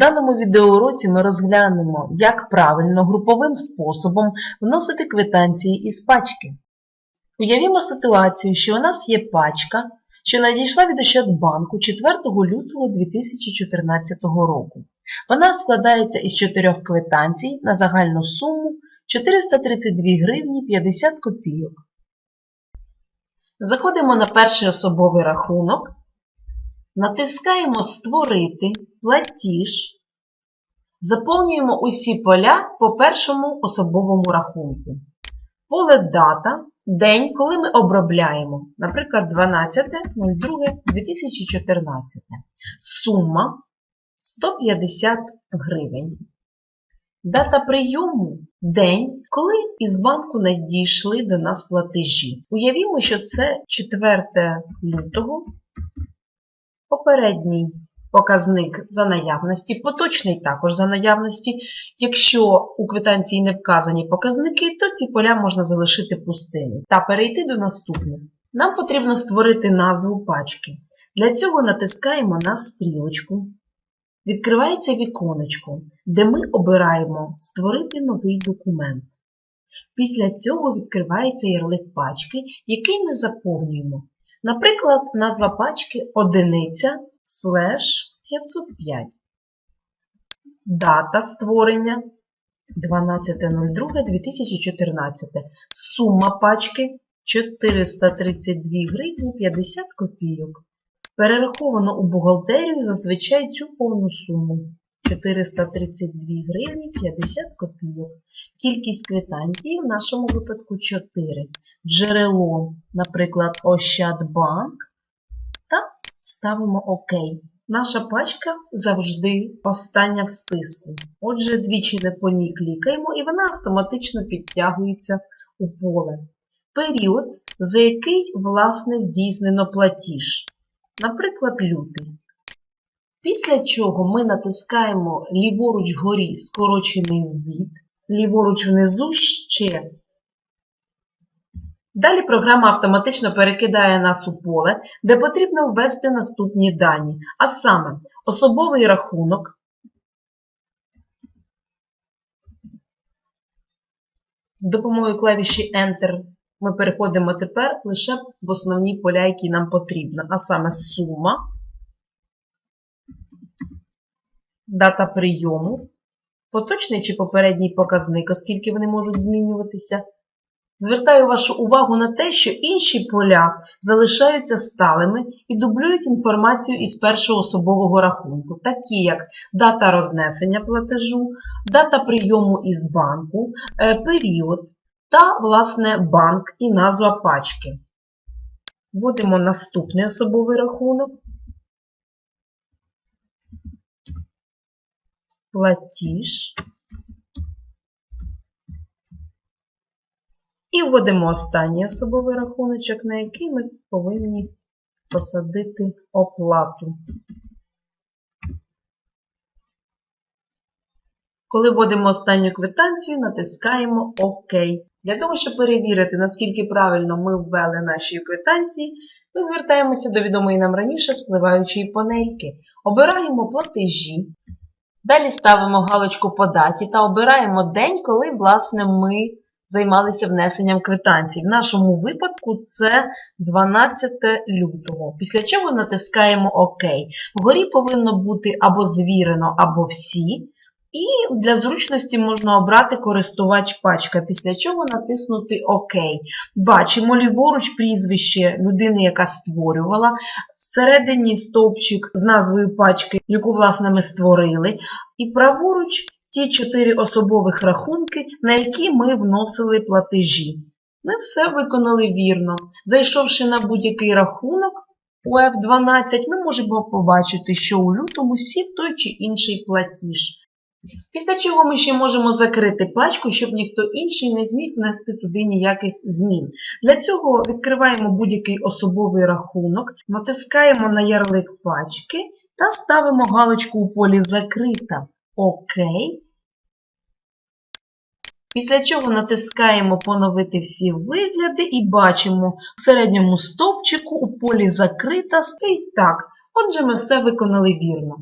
даному відеоуроці ми розглянемо, як правильно груповим способом вносити квитанції із пачки. Уявімо ситуацію, що у нас є пачка, що надійшла від Ощадбанку 4 лютого 2014 року. Вона складається із чотирьох квитанцій на загальну суму 432 гривні 50 копійок. Заходимо на перший особовий рахунок, натискаємо Створити платіж, заповнюємо усі поля по першому особовому рахунку. Поле дата, день, коли ми обробляємо, наприклад, 12.02.2014. Сума 150 гривень. Дата прийому день, коли із банку надійшли до нас платежі. Уявімо, що це 4 лютого. Попередній показник за наявності, поточний також за наявності. Якщо у квитанції не вказані показники, то ці поля можна залишити пустими та перейти до наступних. Нам потрібно створити назву пачки. Для цього натискаємо на стрілочку. Відкривається віконечко, де ми обираємо Створити новий документ. Після цього відкривається ярлик пачки, який ми заповнюємо. Наприклад, назва пачки одиниця слеш 505. Дата створення 12.02.2014. Сума пачки 432 гривні 50 копійок. Перераховано у бухгалтерію зазвичай цю повну суму 432 гривні 50 копійок. Кількість квитанцій в нашому випадку 4. Джерело, наприклад, Ощадбанк. Та ставимо ОК. Наша пачка завжди остання в списку. Отже, двічі по ній клікаємо і вона автоматично підтягується у поле. Період, за який, власне, здійснено платіж. Наприклад, лютий. Після чого ми натискаємо ліворуч вгорі скорочений ввід, ліворуч внизу ще. Далі програма автоматично перекидає нас у поле, де потрібно ввести наступні дані, а саме особовий рахунок, з допомогою клавіші Enter ми переходимо тепер лише в основні поля, які нам потрібно, а саме сума, дата прийому, поточний чи попередній показник, оскільки вони можуть змінюватися. Звертаю вашу увагу на те, що інші поля залишаються сталими і дублюють інформацію із першого особового рахунку, такі як дата рознесення платежу, дата прийому із банку, е, період та, власне, банк і назва пачки. Вводимо наступний особовий рахунок. Платіж. І вводимо останній особовий рахуночок, на який ми повинні посадити оплату. Коли вводимо останню квитанцію, натискаємо ОК. Для того, щоб перевірити, наскільки правильно ми ввели наші квитанції, ми звертаємося до відомої нам раніше спливаючої панельки. Обираємо платежі. Далі ставимо галочку по даті та обираємо день, коли, власне, ми займалися внесенням квитанцій. В нашому випадку це 12 лютого. Після чого натискаємо ОК. Вгорі повинно бути або звірено, або всі. І для зручності можна обрати користувач пачка, після чого натиснути ОК. Бачимо ліворуч прізвище людини, яка створювала. Всередині стовпчик з назвою пачки, яку, власне, ми створили. І праворуч ті чотири особових рахунки, на які ми вносили платежі. Ми все виконали вірно. Зайшовши на будь-який рахунок у F12, ми можемо побачити, що у лютому сів той чи інший платіж. Після чого ми ще можемо закрити пачку, щоб ніхто інший не зміг внести туди ніяких змін. Для цього відкриваємо будь-який особовий рахунок, натискаємо на ярлик пачки та ставимо галочку у полі Закрита. ОК. Після чого натискаємо Поновити всі вигляди і бачимо в середньому стовпчику у полі Закрита стоїть так. Отже, ми все виконали вірно.